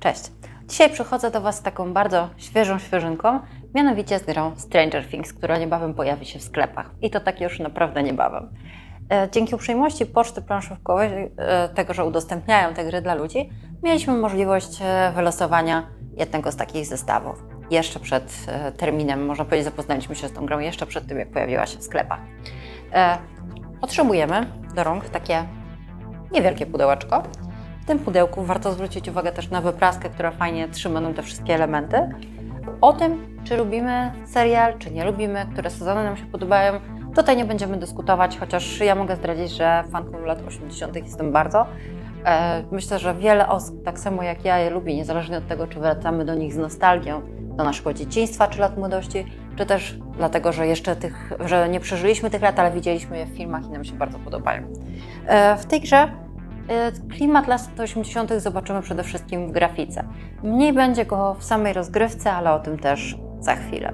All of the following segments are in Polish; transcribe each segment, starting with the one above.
Cześć. Dzisiaj przychodzę do Was z taką bardzo świeżą świeżynką, mianowicie z grą Stranger Things, która niebawem pojawi się w sklepach. I to tak już naprawdę niebawem. E, Dzięki uprzejmości poczty planszówkowej, e, tego, że udostępniają te gry dla ludzi, mieliśmy możliwość e, wylosowania jednego z takich zestawów. Jeszcze przed terminem, można powiedzieć, zapoznaliśmy się z tą grą jeszcze przed tym, jak pojawiła się w sklepach. Otrzymujemy do rąk takie niewielkie pudełeczko. W tym pudełku warto zwrócić uwagę też na wypraskę, która fajnie trzyma nam te wszystkie elementy. O tym, czy lubimy serial, czy nie lubimy, które sezony nam się podobają, tutaj nie będziemy dyskutować, chociaż ja mogę zdradzić, że fanką lat 80. jestem bardzo. E, Myślę, że wiele osób, tak samo jak ja, je lubi, niezależnie od tego, czy wracamy do nich z nostalgią, do naszego dzieciństwa czy lat młodości, czy też dlatego, że jeszcze tych, że nie przeżyliśmy tych lat, ale widzieliśmy je w filmach i nam się bardzo podobają. E, W tej grze klimat lat 80. zobaczymy przede wszystkim w grafice. Mniej będzie go w samej rozgrywce, ale o tym też za chwilę.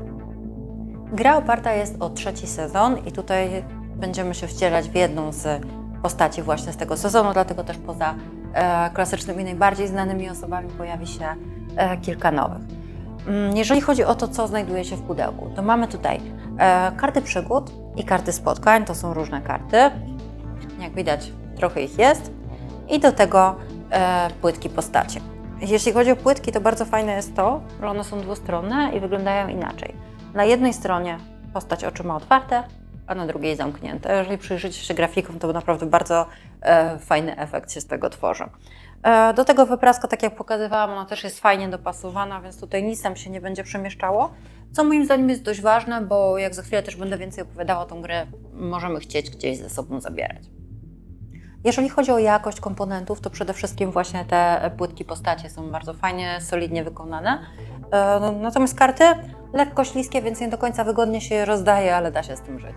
Gra oparta jest o trzeci sezon i tutaj będziemy się wcielać w jedną z postaci właśnie z tego sezonu, dlatego też poza e, klasycznymi, najbardziej znanymi osobami pojawi się e, kilka nowych. Mm, Jeżeli chodzi o to, co znajduje się w pudełku, to mamy tutaj e, karty przygód i karty spotkań. To są różne karty. Jak widać, trochę ich jest. I do tego e, płytki postacie. Jeśli chodzi o płytki, to bardzo fajne jest to, że one są dwustronne i wyglądają inaczej. Na jednej stronie postać oczy ma otwarte, a na drugiej zamknięte. Jeżeli przyjrzycie się grafikom, to naprawdę bardzo e, fajny efekt się z tego tworzy. E, do tego wypraska, tak jak pokazywałam, ona też jest fajnie dopasowana, więc tutaj nic tam się nie będzie przemieszczało. Co moim zdaniem jest dość ważne, bo jak za chwilę też będę więcej opowiadała o tą grę, możemy chcieć gdzieś ze sobą zabierać. Jeżeli chodzi o jakość komponentów, to przede wszystkim właśnie te płytki postacie są bardzo fajnie, solidnie wykonane. E, Natomiast karty lekko śliskie, więc nie do końca wygodnie się je rozdaje, ale da się z tym żyć.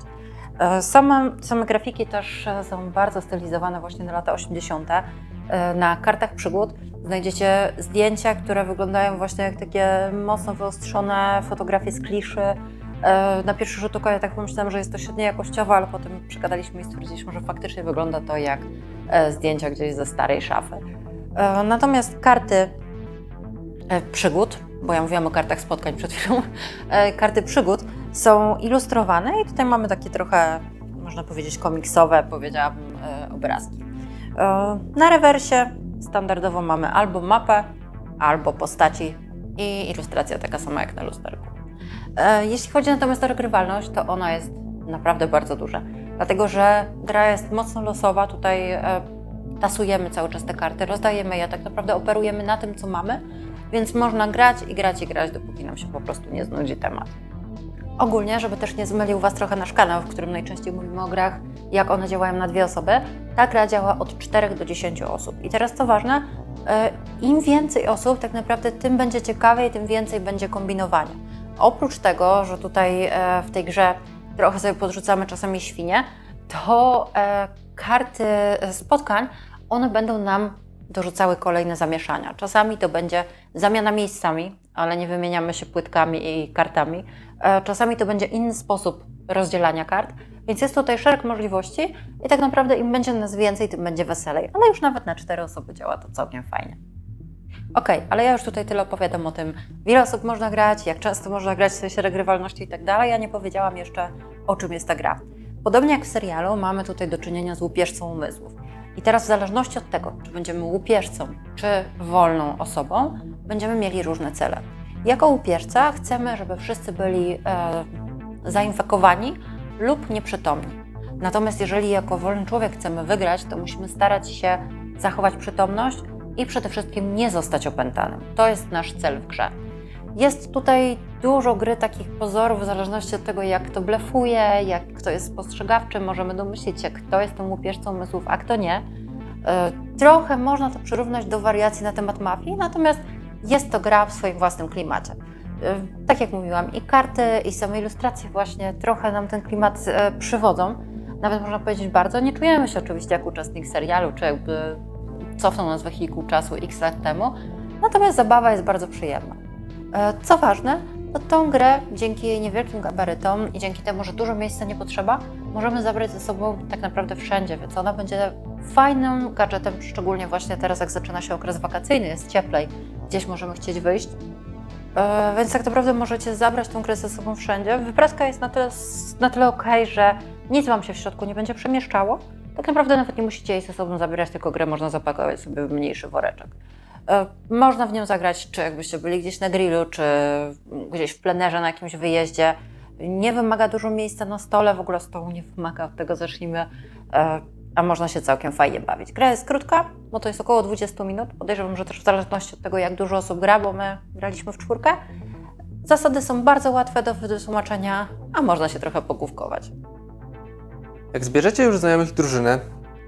E, Same, same grafiki też e, są bardzo stylizowane właśnie na lata 80. E, Na kartach przygód znajdziecie zdjęcia, które wyglądają właśnie jak takie mocno wyostrzone fotografie z kliszy. E, Na pierwszy rzut oka ja tak pomyślałam, że jest to średnio jakościowe, ale potem przegadaliśmy i stwierdziliśmy, że faktycznie wygląda to jak e, zdjęcia gdzieś ze starej szafy. E, Natomiast karty przygód, bo ja mówiłam o kartach spotkań przed chwilą, karty przygód są ilustrowane i tutaj mamy takie trochę, można powiedzieć, komiksowe, powiedziałabym, obrazki. Na rewersie standardowo mamy albo mapę, albo postaci i ilustracja taka sama jak na lusterku. E, Jeśli chodzi natomiast o regrywalność, to ona jest naprawdę bardzo duża, dlatego że gra jest mocno losowa, tutaj e, tasujemy cały czas te karty, rozdajemy je, tak naprawdę operujemy na tym, co mamy, więc można grać i grać i grać, dopóki nam się po prostu nie znudzi temat. Ogólnie, żeby też nie zmylił Was trochę nasz kanał, w którym najczęściej mówimy o grach, jak one działają na dwie osoby, ta gra działa od 4 do 10 osób. I teraz co ważne, e, im więcej osób, tak naprawdę tym będzie ciekawiej, tym więcej będzie kombinowania. Oprócz tego, że tutaj e, w tej grze trochę sobie podrzucamy czasami świnie, to e, karty spotkań, one będą nam dorzucały kolejne zamieszania. Czasami to będzie zamiana miejscami, ale nie wymieniamy się płytkami i kartami. E, Czasami to będzie inny sposób rozdzielania kart, więc jest tutaj szereg możliwości i tak naprawdę im będzie nas więcej, tym będzie weselej. Ale już nawet na cztery osoby działa to całkiem fajnie. Okej, ale ja już tutaj tyle opowiadam o tym, ile osób można grać, jak często można grać w sensie regrywalności i tak dalej. Ja nie powiedziałam jeszcze, o czym jest ta gra. Podobnie jak w serialu, mamy tutaj do czynienia z łupieżcą umysłów. I teraz w zależności od tego, czy będziemy łupieżcą, czy wolną osobą, będziemy mieli różne cele. Jako łupieżca chcemy, żeby wszyscy byli e, zainfekowani lub nieprzytomni. Natomiast jeżeli jako wolny człowiek chcemy wygrać, to musimy starać się zachować przytomność i przede wszystkim nie zostać opętanym. To jest nasz cel w grze. Jest tutaj dużo gry takich pozorów, w zależności od tego, jak kto blefuje, jak kto jest spostrzegawczy, możemy domyślić się, kto jest tą łupieżcą umysłów, a kto nie. E, Trochę można to przyrównać do wariacji na temat mafii, natomiast jest to gra w swoim własnym klimacie. E, Tak jak mówiłam, i karty, i same ilustracje właśnie trochę nam ten klimat e, przywodzą. Nawet można powiedzieć bardzo. Nie czujemy się oczywiście jak uczestnik serialu, czy jakby cofnął nas wehikuł czasu x lat temu. Natomiast zabawa jest bardzo przyjemna. E, Co ważne, to tą grę dzięki jej niewielkim gabarytom i dzięki temu, że dużo miejsca nie potrzeba, możemy zabrać ze sobą tak naprawdę wszędzie, więc ona będzie fajnym gadżetem, szczególnie właśnie teraz, jak zaczyna się okres wakacyjny, jest cieplej. gdzieś możemy chcieć wyjść. E, Więc tak naprawdę możecie zabrać tą grę ze sobą wszędzie. Wypraska jest na tyle, na tyle ok, że nic Wam się w środku nie będzie przemieszczało. Tak naprawdę nawet nie musicie jej ze sobą zabierać, tylko grę można zapakować sobie w mniejszy woreczek. E, Można w nią zagrać, czy jakbyście byli gdzieś na grillu, czy gdzieś w plenerze na jakimś wyjeździe. Nie wymaga dużo miejsca na stole, w ogóle stołu nie wymaga, od tego zacznijmy. E, A można się całkiem fajnie bawić. Gra jest krótka, bo to jest około 20 minut. Podejrzewam, że też w zależności od tego, jak dużo osób gra, bo my graliśmy w czwórkę. Zasady są bardzo łatwe do wytłumaczenia, a można się trochę pogłówkować. Jak zbierzecie już znajomych drużynę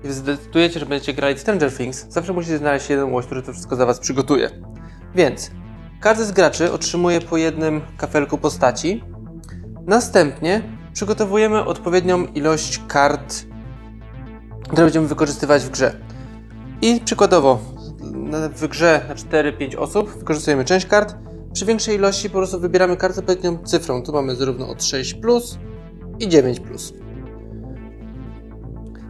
i zdecydujecie, że będziecie grali w Stranger Things, zawsze musicie znaleźć jeden łoś, który to wszystko za Was przygotuje. Więc każdy z graczy otrzymuje po jednym kafelku postaci. Następnie przygotowujemy odpowiednią ilość kart, które będziemy wykorzystywać w grze. I przykładowo w grze na 4-5 osób wykorzystujemy część kart. Przy większej ilości po prostu wybieramy kartę odpowiednią cyfrą. Tu mamy zarówno od 6 plus i 9 plus.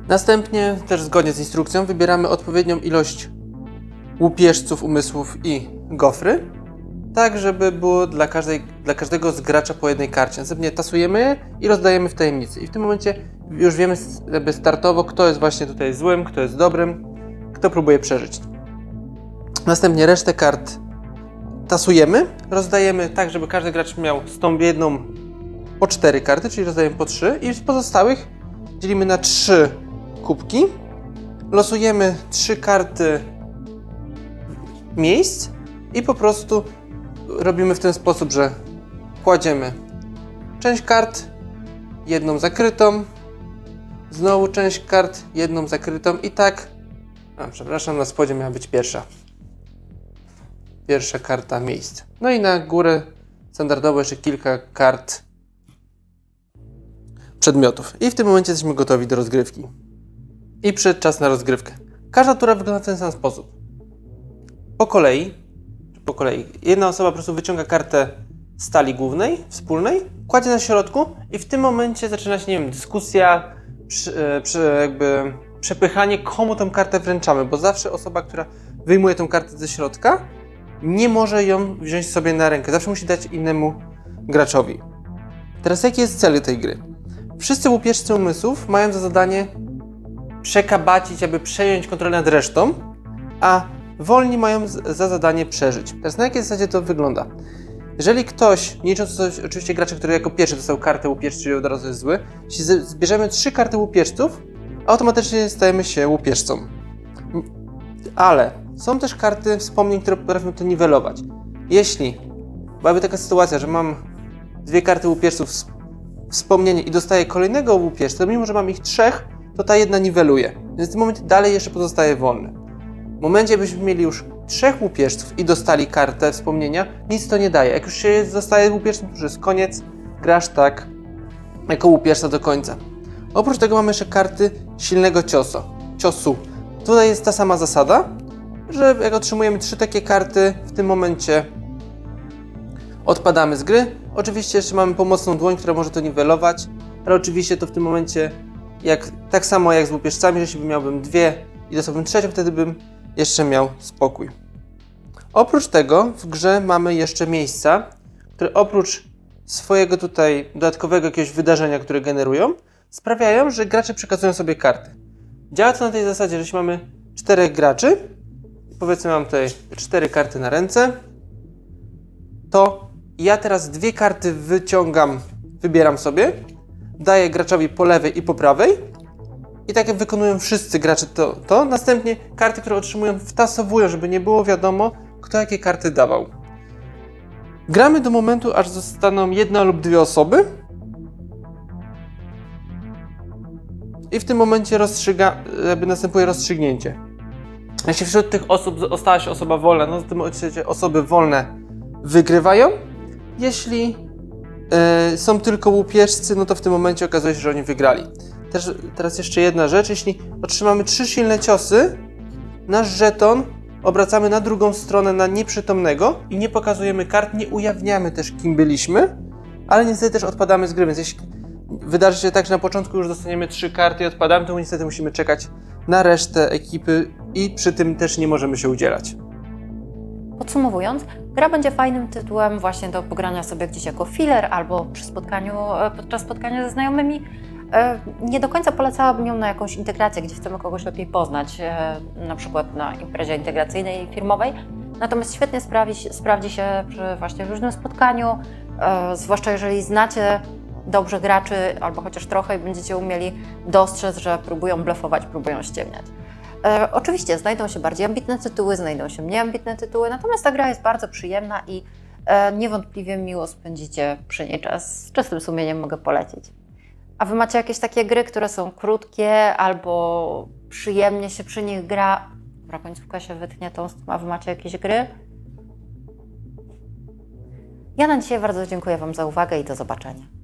Następnie, też zgodnie z instrukcją, wybieramy odpowiednią ilość łupieżców, umysłów i gofry, tak żeby było dla, każdej, dla każdego z gracza po jednej karcie. Następnie tasujemy je i rozdajemy w tajemnicy. I w tym momencie już wiemy jakby startowo, kto jest właśnie tutaj złym, kto jest dobrym, kto próbuje przeżyć. Następnie resztę kart tasujemy, rozdajemy tak, żeby każdy gracz miał z tą jedną po cztery karty, czyli rozdajemy po trzy i z pozostałych dzielimy na trzy kubki. Losujemy trzy karty miejsc i po prostu robimy w ten sposób, że kładziemy część kart, jedną zakrytą, znowu część kart, jedną zakrytą i tak. A, przepraszam, na spodzie miała być pierwsza. Pierwsza karta miejsc. No i na górę standardowo jeszcze kilka kart przedmiotów. I w tym momencie jesteśmy gotowi do rozgrywki. I przyszedł czas na rozgrywkę. Każda tura wygląda w ten sam sposób. Po kolei, po kolei, jedna osoba po prostu wyciąga kartę stali głównej, wspólnej, kładzie na środku i w tym momencie zaczyna się, nie wiem, dyskusja, przy, e, przy, jakby przepychanie, komu tę kartę wręczamy, bo zawsze osoba, która wyjmuje tę kartę ze środka, nie może ją wziąć sobie na rękę. Zawsze musi dać innemu graczowi. Teraz jaki jest cel tej gry? Wszyscy łupieżcy umysłów mają za zadanie przekabacić, aby przejąć kontrolę nad resztą, a wolni mają za zadanie przeżyć. Teraz na jakiej zasadzie to wygląda? Jeżeli ktoś, nie licząc oczywiście gracza, który jako pierwszy dostał kartę łupieżcy, czyli od razu jest zły, jeśli zbierzemy trzy karty łupieżców, automatycznie stajemy się łupieżcą. Ale są też karty wspomnień, które potrafią to niwelować. Jeśli byłaby taka sytuacja, że mam dwie karty łupieżców wspomnienie i dostaję kolejnego łupieżca, mimo że mam ich trzech, to ta jedna niweluje. Więc w tym momencie dalej jeszcze pozostaje wolny. W momencie, byśmy mieli już trzech łupieżców i dostali kartę wspomnienia, nic to nie daje. Jak już się zostaje łupieżcem, to już jest koniec, grasz tak jako łupieżca do końca. Oprócz tego mamy jeszcze karty silnego ciosu. ciosu. Tutaj jest ta sama zasada, że jak otrzymujemy trzy takie karty, w tym momencie odpadamy z gry. Oczywiście jeszcze mamy pomocną dłoń, która może to niwelować, ale oczywiście to w tym momencie jak, tak samo jak z łupieżcami, jeśli miałbym dwie i dostałbym trzecią, wtedy bym jeszcze miał spokój. Oprócz tego w grze mamy jeszcze miejsca, które oprócz swojego tutaj dodatkowego jakiegoś wydarzenia, które generują, sprawiają, że gracze przekazują sobie karty. Działa to na tej zasadzie, że jeśli mamy czterech graczy, powiedzmy mam tutaj cztery karty na ręce, to ja teraz dwie karty wyciągam, wybieram sobie, daję graczowi po lewej i po prawej i tak jak wykonują wszyscy gracze to, to następnie karty, które otrzymują wtasowują, żeby nie było wiadomo, kto jakie karty dawał. Gramy do momentu, aż zostaną jedna lub dwie osoby i w tym momencie rozstrzyga, następuje rozstrzygnięcie. Jeśli wśród tych osób ostała się osoba wolna, no to w tym momencie osoby wolne wygrywają. Jeśli e, są tylko łupieżcy, no to w tym momencie okazuje się, że oni wygrali. Też, teraz jeszcze jedna rzecz. Jeśli otrzymamy trzy silne ciosy, nasz żeton obracamy na drugą stronę na nieprzytomnego i nie pokazujemy kart, nie ujawniamy też kim byliśmy, ale niestety też odpadamy z gry, więc jeśli wydarzy się tak, że na początku już dostaniemy trzy karty i odpadamy, to niestety musimy czekać na resztę ekipy i przy tym też nie możemy się udzielać. Podsumowując, gra będzie fajnym tytułem właśnie do pogrania sobie gdzieś jako filler albo przy spotkaniu, e, podczas spotkania ze znajomymi. E, Nie do końca polecałabym ją na jakąś integrację, gdzie chcemy kogoś lepiej poznać, e, na przykład na imprezie integracyjnej firmowej. Natomiast świetnie sprawi, sprawdzi się przy właśnie różnym spotkaniu, zwłaszcza jeżeli znacie dobrze graczy albo chociaż trochę i będziecie umieli dostrzec, że próbują blefować, próbują ściemniać. E, oczywiście znajdą się bardziej ambitne tytuły, znajdą się mniej ambitne tytuły, natomiast ta gra jest bardzo przyjemna i e, niewątpliwie miło spędzicie przy niej czas. Z czystym sumieniem mogę polecić. A wy macie jakieś takie gry, które są krótkie albo przyjemnie się przy nich gra? Dobra, końcówka się wytnie tą, a wy macie jakieś gry? Ja na dzisiaj bardzo dziękuję Wam za uwagę i do zobaczenia.